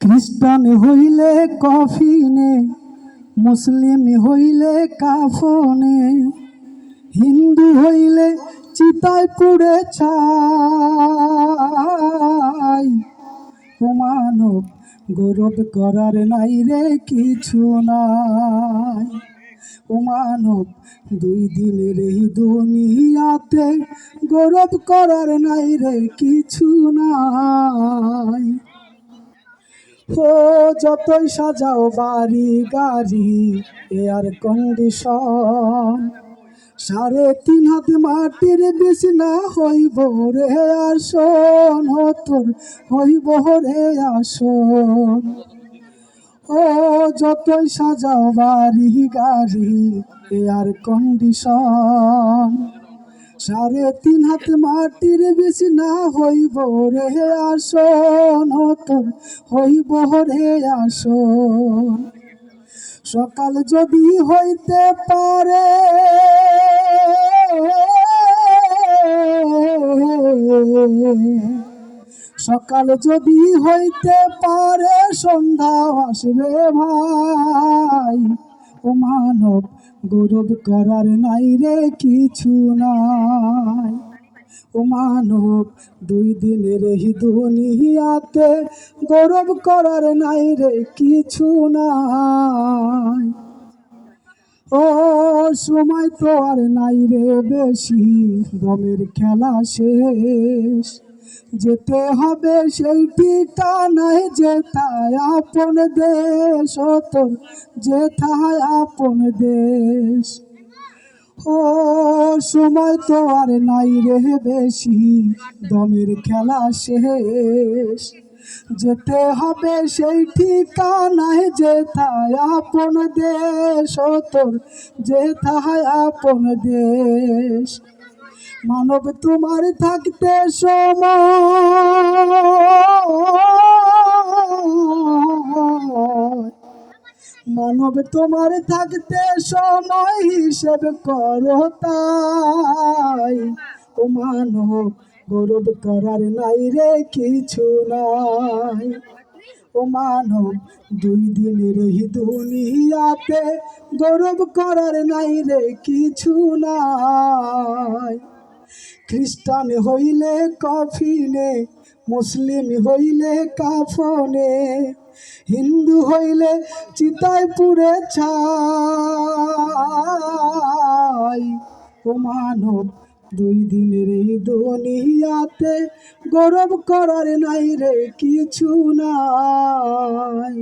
খ্রিস্টান হইলে কফিনে, মুসলিম হইলে কাফনে, হিন্দু হইলে চিতায় পুড়ে ছাই। মানব গৌরব করার নাই রে কিছু নাই। ও মানব দুই দিনের এই দুনিয়াতে গৌরব করার নাই রে কিছু নাই। ও যতই সাজাও বাড়ি গাড়ি এয়ার কন্ডিশন সাড়ে তিন হাত মাটির বিছনা হইব রে আসন হতর হইব রে আসন। ও যতই সাজাও বাড়ি গাড়ি এয়ার কন্ডিশন সাড়ে তিন হাত মাটির বিছনা হইব রে আসন হইব রে আসন। সকাল যদি হইতে পারে, সকাল যদি হইতে পারে, সন্ধ্যা আসবে ভাই। ও মানব গৌরব করার নাই রে কিছু নাই। ও মানব, দুই দিনের এই দুনিয়াতে গৌরব করার নাই রে কিছু নাই। ও সময় তো আর নাই রে বেশি, দমের খেলা শেষ। যেতে হবে সেই ঠিকানায়, যেথায় আপন দেশ তোর, যেথায় আপন দেশ। ও, সময় তো আর নাই রে বেশি, দমের খেলা শেষ। যেতে হবে সেই ঠিকানায়, যেথায় আপন দেশ তোর, যেথায় আপন দেশ। মানব তোমার থাকতে সময়। মানব তোমার থাকতে সময় হিসেব করো তাই। ও মানব, গৌরব করার নাই রে কিছু নাই। ও মানব, দুই দিনের এই দুনিয়াতে গৌরব করার নাই রে কিছু নাই। খ্রিস্টান হইলে কফিনে, মুসলিম হইলে কাফনে, হিন্দু হইলে চিতায় পুড়ে ছাই ও মানব, দুই দিনের এই দুনিয়াতে গৌরব করার নাই রে কিছু নাই.